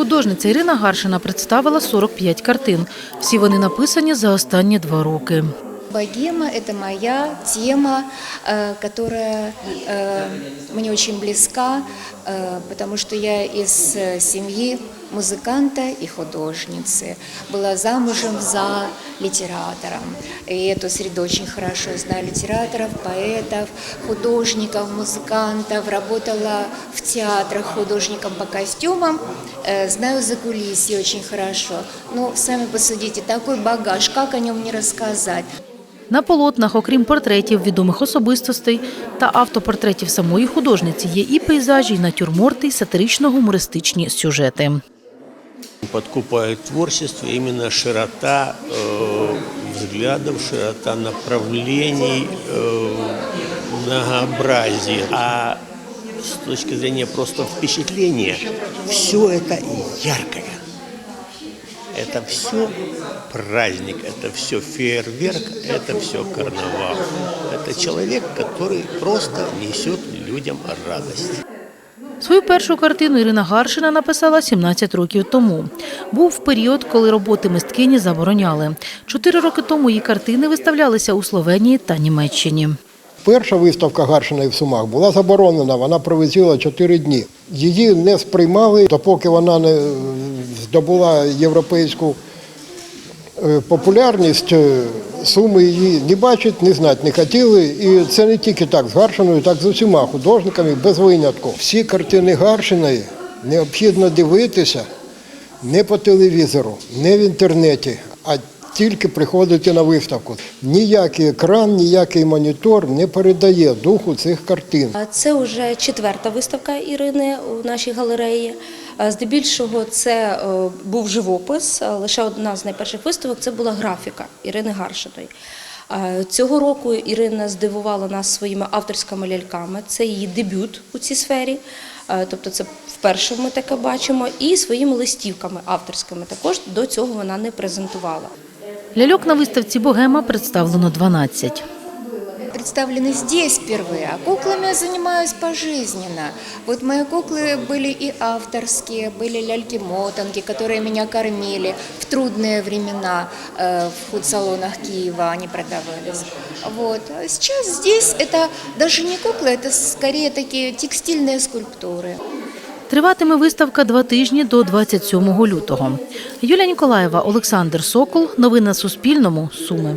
Художниця Ірина Гаршина представила 45 картин. Всі вони написані за останні два роки. Богема – это моя тема, э, которая э, мне очень близка, э, потому что я из э, семьи музыканта и художницы. Была замужем за литератором. И эту среду очень хорошо знаю литераторов, поэтов, художников, музыкантов. Работала в театрах художником по костюмам. Э, Знаю за кулисье очень хорошо. Ну, сами посудите, такой багаж, как о нем не рассказать. На полотнах, окрім портретів відомих особистостей та автопортретів самої художниці, є і пейзажі, і натюрморти, і сатирично-гумористичні сюжети. Подкупает творчество именно широта э, взглядов, широта направлений, э, многообразие. А с точки зрения просто впечатления, все это яркое. Это все праздник, это все фейерверк, это все карнавал. Это человек, который просто несет людям радость. Свою першу картину Ірина Гаршина написала 17 років тому. Був період, коли роботи мисткині забороняли. Чотири роки тому її картини виставлялися у Словенії та Німеччині. Перша виставка Гаршиної в Сумах була заборонена, вона провисіла 4 дні. Її не сприймали, допоки вона не здобула європейську е, популярність. Суми її не бачить, не знати не хотіли. І це не тільки так з Гаршиною, так з усіма художниками без винятку. Всі картини Гаршиної необхідно дивитися не по телевізору, не в інтернеті, а тільки приходити на виставку. Ніякий екран, ніякий монітор не передає духу цих картин. Це вже четверта виставка Ірини у нашій галереї. Здебільшого це е, був живопис. Лише одна з найперших виставок це була графіка Ірини Гаршиної. Цього року Ірина здивувала нас своїми авторськими ляльками. Це її дебют у цій сфері. Тобто це вперше ми таке бачимо. І своїми листівками авторськими також до цього вона не презентувала. Ляльок на виставці Богема представлено 12. представлены здесь впервые, а куклами я занимаюсь пожизненно. Вот мои куклы были и авторские, были ляльки-мотанки, которые меня кормили в трудные времена э, в худсалонах Киева, они продавались. Вот. А сейчас здесь это даже не куклы, это скорее такие текстильные скульптуры. Триватиме виставка два тижні до 27 лютого. Юлія Ніколаєва, Олександр Сокол. Новини на Суспільному. Суми.